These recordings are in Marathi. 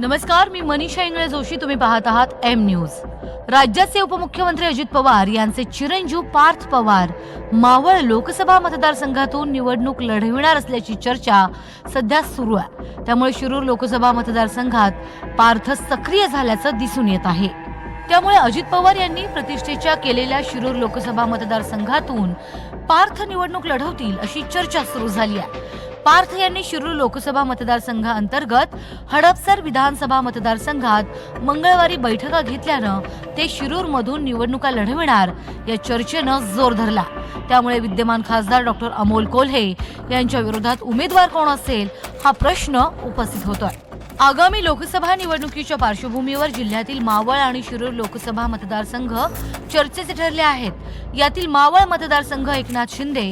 नमस्कार मी मनीषा इंगळे जोशी. तुम्ही पाहत आहात एम न्यूज राज्याचे उपमुख्यमंत्री अजित पवार यांचे चिरंजीव पार्थ पवार मावळ लोकसभा मतदारसंघातून निवडणूक लढविणार असल्याची चर्चा सध्या सुरू आहे. त्यामुळे शिरूर लोकसभा मतदारसंघात पार्थ सक्रिय झाल्याचं दिसून येत आहे. त्यामुळे अजित पवार यांनी प्रतिष्ठेच्या केलेल्या शिरूर लोकसभा मतदारसंघातून पार्थ निवडणूक लढवतील अशी चर्चा सुरू झाली आहे. पार्थ यांनी शिरूर लोकसभा मतदारसंघाअंतर्गत हडपसर विधानसभा मतदारसंघात मंगळवारी बैठका घेतल्यानं ते शिरूर मधून निवडणुका लढविणार या चर्चेनं जोर धरला. त्यामुळे विद्यमान खासदार डॉक्टर अमोल कोल्हे यांच्या विरोधात उमेदवार कोण असेल हा प्रश्न उपस्थित होतोय. आगामी लोकसभा निवडणुकीच्या पार्श्वभूमीवर जिल्ह्यातील मावळ आणि शिरूर लोकसभा मतदारसंघ चर्चेचे ठरले आहेत. यातील मावळ मतदारसंघ एकनाथ शिंदे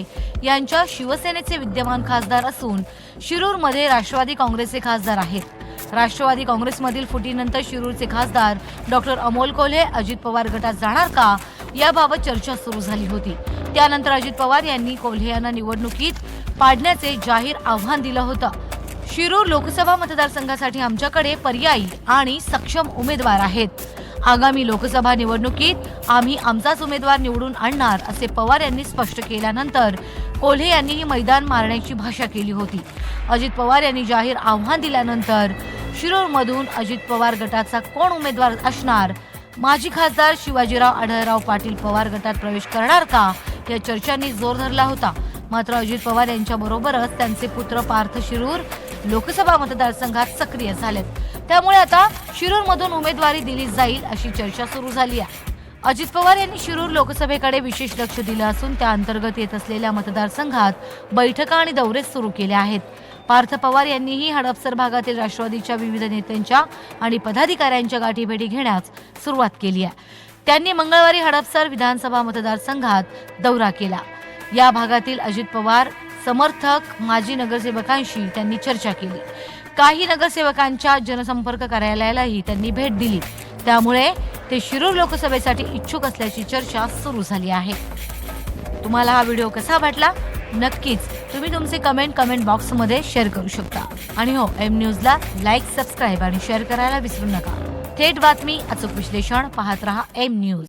यांच्या शिवसेनेचे विद्यमान खासदार असून शिरूरमध्ये राष्ट्रवादी काँग्रेसचे खासदार आहेत. राष्ट्रवादी काँग्रेसमधील फुटीनंतर शिरूरचे खासदार डॉक्टर अमोल कोल्हे अजित पवार गटात जाणार का? याबाबत चर्चा सुरू झाली होती. त्यानंतर अजित पवार यांनी कोल्हे यांना निवडणुकीत पाडण्याचे जाहीर आव्हान दिलं होतं. शिरूर लोकसभा मतदारसंघासाठी आमच्याकडे पर्यायी आणि सक्षम उमेदवार आहेत. आगामी लोकसभा निवडणुकीत आम्ही आमचाच उमेदवार निवडून आणणार असे पवार यांनी स्पष्ट केल्यानंतर कोल्हे यांनीही मैदान मारण्याची भाषा केली होती. अजित पवार यांनी जाहीर आव्हान दिल्यानंतर शिरूरमधून अजित पवार गटाचा कोण उमेदवार असणार माजी खासदार शिवाजीराव आढळराव पाटील पवार गटात प्रवेश करणार का या चर्चांनी जोर धरला होता. मात्र अजित पवार यांच्या बरोबरच त्यांचे पुत्र पार्थ शिरूर लोकसभा मतदारसंघात सक्रिय झालेत. त्यामुळे आता शिरूरमधून उमेदवारी दिली जाईल अशी चर्चा सुरू झाली आहे. अजित पवार यांनी शिरूर लोकसभेकडे विशेष लक्ष दिलं असून त्या अंतर्गत येत असलेल्या मतदारसंघात बैठका आणि दौरे सुरू केले आहेत. पार्थ पवार यांनीही हडपसर भागातील राष्ट्रवादीच्या विविध नेत्यांच्या आणि पदाधिकाऱ्यांच्या गाठीभेटी घेण्यास सुरुवात केली आहे. त्यांनी मंगळवारी हडपसर विधानसभा मतदारसंघात दौरा केला. या भागातील अजित पवार समर्थक माजी नगरसेवकांशी त्यांनी चर्चा केली. काही नगरसेवकांच्या जनसंपर्क कार्यालयालाही त्यांनी भेट दिली. त्यामुळे ते शिरूर लोकसभेसाठी इच्छुक असल्याची चर्चा सुरू झाली आहे. तुम्हाला हा व्हिडिओ कसा वाटला? नक्कीच तुम्ही तुमचे कमेंट कमेंट बॉक्समध्ये शेअर करू शकता. आणि हो एम न्यूजला लाईक सबस्क्राईब आणि शेअर करायला विसरू नका. थेट बातमी अचूक विश्लेषण पाहत रहा एम न्यूज